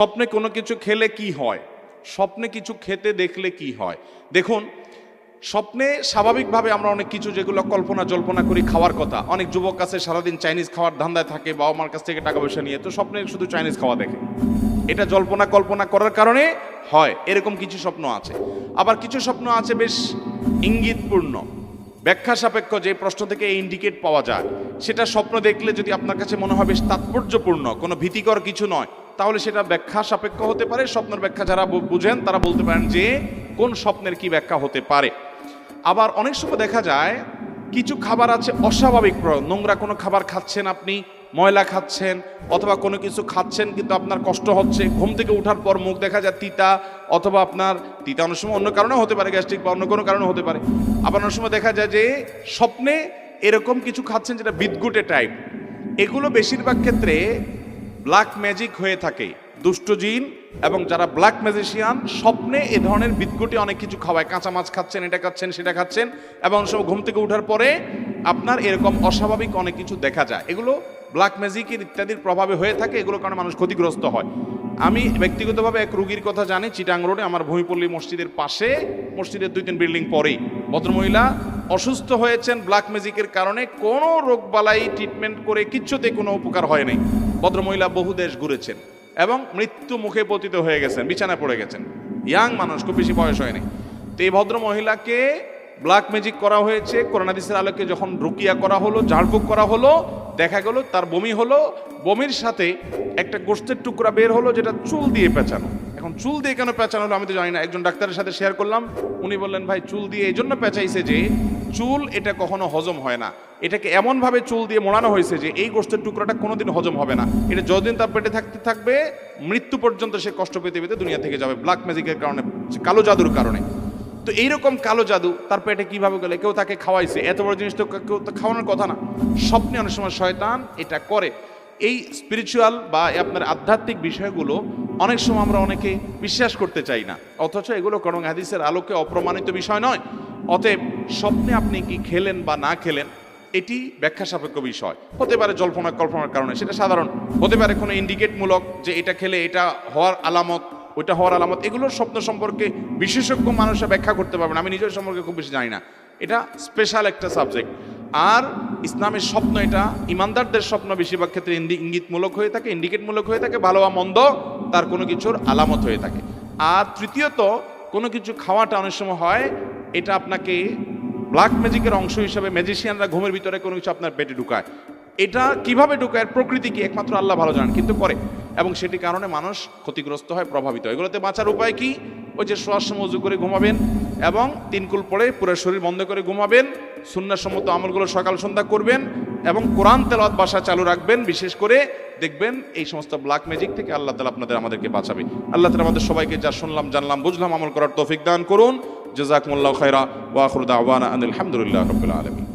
স্বপ্নে কোনো কিছু খেলে কি হয়? স্বপ্নে কিছু খেতে দেখলে কি হয়? দেখুন, স্বপ্নে স্বাভাবিকভাবে আমরা অনেক কিছু যেগুলো কল্পনা জল্পনা করি খাওয়ার কথা। অনেক যুবক আছে, সারাদিন চাইনিজ খাওয়ার ধান্দায় থাকে, বাবা মার কাছ থেকে টাকা পয়সা নিয়ে। তো স্বপ্নে শুধু চাইনিজ খাওয়া দেখে। এটা জল্পনা কল্পনা করার কারণে হয়। এরকম কিছু স্বপ্ন আছে। আবার কিছু স্বপ্ন আছে বেশ ইঙ্গিতপূর্ণ। ব্যাখ্যা সাপেক্ষ যে প্রশ্ন থেকে এই ইন্ডিকেট পাওয়া যায়। সেটা স্বপ্ন দেখলে যদি আপনার কাছে মনে হয় বেশ তাৎপর্যপূর্ণ, কোনো ভীতিকর কিছু নয় তাহলে সেটা ব্যাখ্যা সাপেক্ষ হতে পারে, স্বপ্নের ব্যাখ্যা যারা বুঝেন তারা বলতে পারেন যে কোন স্বপ্নের কি ব্যাখ্যা হতে পারে। আবার অনেক সময় দেখা যায় কিছু খাবার আছে অস্বাভাবিক নোংরা কোনো খাবার খাচ্ছেন আপনি, ময়লা খাচ্ছেন অথবা কোনো কিছু খাচ্ছেন কিন্তু আপনার কষ্ট হচ্ছে, ঘুম থেকে ওঠার পর মুখ দেখা যায় তিতা অথবা আপনার, তিতা অনেক সময় অন্য কারণে হতে পারে, গ্যাস্ট্রিক বা অন্য কোনো কারণে হতে পারে। আবার অনেক সময় দেখা যায় যে স্বপ্নে এরকম কিছু খাচ্ছেন যেটা বিদগুটে টাইপ এগুলো বেশিরভাগ ক্ষেত্রে ব্ল্যাক ম্যাজিক হয়ে থাকে। দুষ্ট জিন এবং যারা ব্ল্যাক ম্যাজিশিয়ান স্বপ্নে এ ধরনের বিদগুটি অনেক কিছু খাওয়ায়। কাঁচা মাছ খাচ্ছেন, এটা খাচ্ছেন, সেটা খাচ্ছেন এবং সব ঘুম থেকে ওঠার পরে আপনার এরকম অস্বাভাবিক অনেক কিছু দেখা যায়। এগুলো ব্ল্যাক ম্যাজিকের ইত্যাদির প্রভাবে হয়ে থাকে এগুলোর কারণে মানুষ ক্ষতিগ্রস্ত হয়। আমি ব্যক্তিগতভাবে এক রুগীর কথা জানি, চিটাং রোডে, আমার ভূমিপল্লী মসজিদের পাশে, মসজিদের দুই তিন বিল্ডিং পরেই। ভদ্রমহিলা অসুস্থ হয়েছেন ব্ল্যাক ম্যাজিকের কারণে কোনো রোগবালাই ট্রিটমেন্ট করে কিচ্ছুতে কোনো উপকার হয় নাই। ভদ্রমহিলা বহু দেশ ঘুরেছেন এবং মৃত্যু মুখে পতিত হয়ে গেছেন, বিছানায় পড়ে গেছেন। ইয়াং মানুষ, খুব বেশি বয়স হয়নি। তো এই ভদ্র মহিলাকে ব্ল্যাক ম্যাজিক করা হয়েছে, করোনাদিসের আলোকে যখন রুকিয়া করা হলো, ঝাড়ফুঁক করা হলো, দেখা গেল তার বমি হলো, বমির সাথে একটা গোষ্ঠের টুকরা বের হলো, যেটা চুল দিয়ে পেঁচানো। এখন চুল দিয়ে কেন পেঁচানো হলো আমি তো জানি না। একজন ডাক্তারের সাথে শেয়ার করলাম, উনি বললেন, ভাই, চুল দিয়ে এই জন্য পেঁচাইছে যে, চুল এটা কখনো হজম হয় না। এটাকে এমনভাবে চুল দিয়ে মোড়ানো হয়েছে যে, এই গোষ্ঠের টুকরাটা কোনোদিন হজম হবে না। এটা যতদিন তার পেটে থাকতে থাকবে, মৃত্যু পর্যন্ত সে কষ্ট পেতে পেতে দুনিয়া থেকে যাবে ব্ল্যাক ম্যাজিকের কারণে, কালো জাদুর কারণে। তো এইরকম কালো জাদু তার পেটে কীভাবে গেলে? কেউ তাকে খাওয়াইছে। এত বড় জিনিস তো কেউ তো খাওয়ানোর কথা না। স্বপ্নে অনেক সময় শয়তান এটা করে। এই স্পিরিচুয়াল বা আপনার আধ্যাত্মিক বিষয়গুলো অনেক সময় আমরা অনেকে বিশ্বাস করতে চাই না। অথচ এগুলো করং হাদিসের আলোকে অপ্রমাণিত বিষয় নয়। অতএব স্বপ্নে আপনি কি খেলেন বা না খেলেন, এটি ব্যাখ্যা সাপেক্ষ বিষয়। হতে পারে জল্পনা কল্পনার কারণে, সেটা সাধারণ। হতে পারে কোনো ইন্ডিকেটমূলক যে এটা খেলে এটা হওয়ার আলামত, ওইটা হওয়ার আলামত, এগুলোর স্বপ্ন সম্পর্কে বিশেষজ্ঞ মানুষরা ব্যাখ্যা করতে পারবেন আমি নিজের সম্পর্কে খুব বেশি জানি না। এটা স্পেশাল একটা সাবজেক্ট আর ইসলামের স্বপ্ন এটা, ইমানদারদের স্বপ্ন বেশিরভাগ ক্ষেত্রে ইঙ্গিতমূলক হয়ে থাকে ইন্ডিকেটমূলক হয়ে থাকে, ভালো বা মন্দ, তার কোনো কিছুর আলামত হয়ে থাকে। আর তৃতীয়ত, কোনো কিছু খাওয়াটা অনেক সময় হয়, এটা আপনাকে ব্ল্যাক ম্যাজিকের অংশ হিসাবে ম্যাজিশিয়ানরা ঘুমের ভিতরে কোনো কিছু আপনার পেটে ঢুকায়। এটা কীভাবে ঢুকায়? প্রকৃতি কি? একমাত্র আল্লাহ ভালো জানেন, কিন্তু করে। এবং সেটি কারণে মানুষ ক্ষতিগ্রস্ত হয়, প্রভাবিত হয়। এগুলোতে বাঁচার উপায় কি? ওই যে শোয়ার সময় উজু করে ঘুমাবেন এবং তিনকুল পরে পুরো শরীর বন্ধ করে ঘুমাবেন। সুন্নাসম্মত আমলগুলো সকাল সন্ধ্যা করবেন এবং কোরআন তেলাওয়াত বাসা চালু রাখবেন, বিশেষ করে দেখবেন এই সমস্ত ব্ল্যাক ম্যাজিক থেকে আল্লাহ তালা আপনাদের, আমাদেরকে বাঁচাবে। আল্লাহ তালা আমাদের সবাইকে যা শুনলাম, জানলাম, বুঝলাম, আমল করার তৌফিক দান করুন। জজাকমুল্লাহ খৈরা ওয়াখরুদ আওয়ানা হামদুলিল্লাহ রবিল আলমী